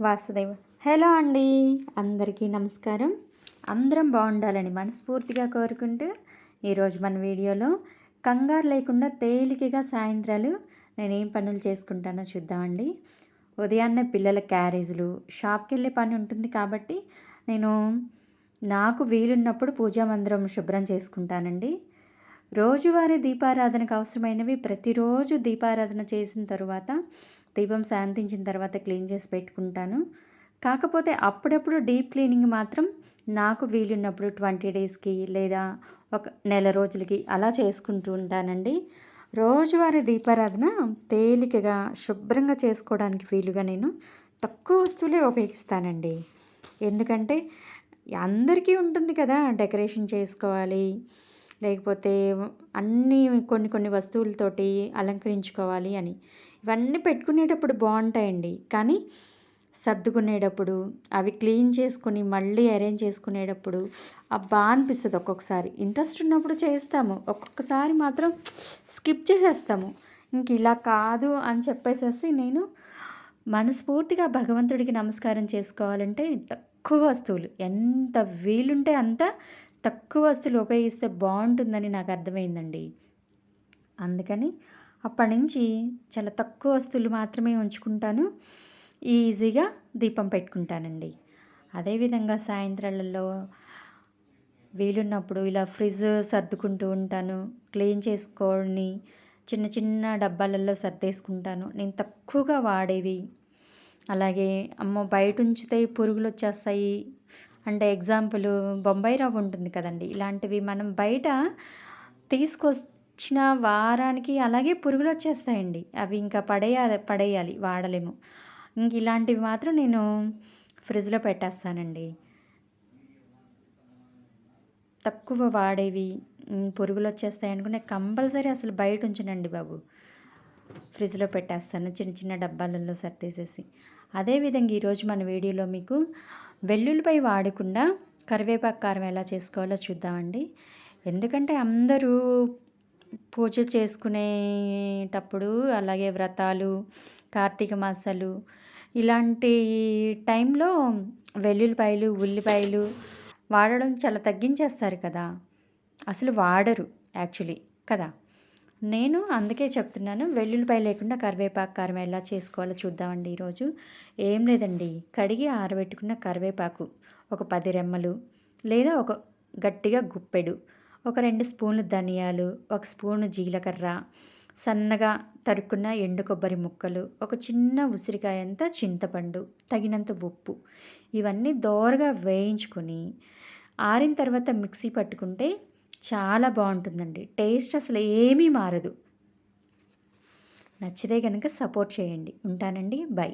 Vasudev. Hello అండి అందరికీ నమస్కారం. అందరం బాగుండాలని మనస్ఫూర్తిగా కోరుకుంటూ ఈరోజు మన వీడియోలో కంగారు లేకుండా తేలికగా సాయంత్రాలు నేనేం పనులు చేసుకుంటానో చూద్దామండి. ఉదయాన్నే పిల్లల క్యారేజీలు షాప్కి వెళ్ళే పని ఉంటుంది కాబట్టి నేను నాకు వీలున్నప్పుడు పూజా మందిరం శుభ్రం చేసుకుంటానండి. రోజువారీ దీపారాధనకు అవసరమైనవి ప్రతిరోజు దీపారాధన చేసిన తర్వాత దీపం శాంతించిన తర్వాత క్లీన్ చేసి పెట్టుకుంటాను. కాకపోతే అప్పుడప్పుడు డీప్ క్లీనింగ్ మాత్రం నాకు వీలున్నప్పుడు ట్వంటీ డేస్కి లేదా ఒక నెల రోజులకి అలా చేసుకుంటూ ఉంటానండి. రోజువారీ దీపారాధన తేలికగా శుభ్రంగా చేసుకోవడానికి వీలుగా నేను తక్కువ వస్తువులే ఉపయోగిస్తానండి. ఎందుకంటే అందరికీ ఉంటుంది కదా డెకరేషన్ చేసుకోవాలి లేకపోతే అన్నీ కొన్ని కొన్ని వస్తువులతోటి అలంకరించుకోవాలి అని. ఇవన్నీ పెట్టుకునేటప్పుడు బాగుంటాయండి. కానీ సర్దుకునేటప్పుడు అవి క్లీన్ చేసుకుని మళ్ళీ అరేంజ్ చేసుకునేటప్పుడు అబ్బా అనిపిస్తుంది ఒక్కొక్కసారి. ఇంట్రెస్ట్ ఉన్నప్పుడు చేస్తాము. ఒక్కొక్కసారి మాత్రం స్కిప్ చేసేస్తాము. ఇంక ఇలా కాదు అని చెప్పేసేసి నేను మనస్ఫూర్తిగా భగవంతుడికి నమస్కారం చేసుకోవాలంటే తక్కువ వస్తువులు. ఎంత వీలుంటే అంత తక్కువ వస్తువులు ఉపయోగిస్తే బాగుంటుందని నాకు అర్థమైందండి. అందుకని అప్పటి నుంచి చాలా తక్కువ వస్తువులు మాత్రమే ఉంచుకుంటాను. ఈజీగా దీపం పెట్టుకుంటానండి. అదేవిధంగా సాయంత్రాలలో వీలున్నప్పుడు ఇలా ఫ్రిడ్జ్ సర్దుకుంటూ ఉంటాను. క్లీన్ చేసుకొని చిన్న చిన్న డబ్బాలలో సర్దేసుకుంటాను. నేను తక్కువగా వాడేవి. అలాగే అమ్మో బయట ఉంచితే పురుగులు వచ్చేస్తాయి. అంటే ఎగ్జాంపుల్ బొంబాయి రవ్వ ఉంటుంది కదండి ఇలాంటివి మనం బయట తీసుకొచ్చిన వారానికి అలాగే పురుగులు వచ్చేస్తాయండి. అవి ఇంకా పడేయాలి పడేయాలి వాడలేము. ఇంక ఇలాంటివి మాత్రం నేను ఫ్రిడ్జ్లో పెట్టేస్తానండి. తక్కువ వాడేవి పురుగులు వచ్చేస్తాయి అనుకునే కంపల్సరీ అసలు బయట ఉంచనండి బాబు. ఫ్రిడ్జ్లో పెట్టేస్తాను చిన్న చిన్న డబ్బాలలో సర్దేసేసి. అదేవిధంగా ఈరోజు మన వీడియోలో మీకు వెల్లుల్లిపై వాడకుండా కరివేపాకు కారం ఎలా చేసుకోవాలో చూద్దామండి. ఎందుకంటే అందరూ పూజ చేసుకునేటప్పుడు అలాగే వ్రతాలు కార్తీక మాసాలు ఇలాంటి టైంలో వెల్లుల్లిపాయలు ఉల్లిపాయలు వాడడం చాలా తగ్గించేస్తారు కదా. అసలు వాడరు యాక్చువల్లీ కదా. నేను అందుకే చెప్తున్నాను వెల్లుల్లిపాయ లేకుండా కరివేపాకు కారం ఎలా చేసుకోవాలో చూద్దామండి ఈరోజు. ఏం లేదండి కడిగి ఆరబెట్టుకున్న కరివేపాకు ఒక పది రెమ్మలు లేదా ఒక గట్టిగా గుప్పెడు ఒక రెండు స్పూన్లు ధనియాలు ఒక స్పూను జీలకర్ర సన్నగా తరుక్కున్న ఎండు కొబ్బరి ముక్కలు ఒక చిన్న ఉసిరికాయంత చింతపండు తగినంత ఉప్పు ఇవన్నీ దోరగా వేయించుకొని ఆరిన తర్వాత మిక్సీ పట్టుకుంటే చాలా బాగుంటుందండి. టేస్ట్ అసలు ఏమీ మారదు. నచ్చితే కనుక సపోర్ట్ చేయండి. ఉంటానండి. బై.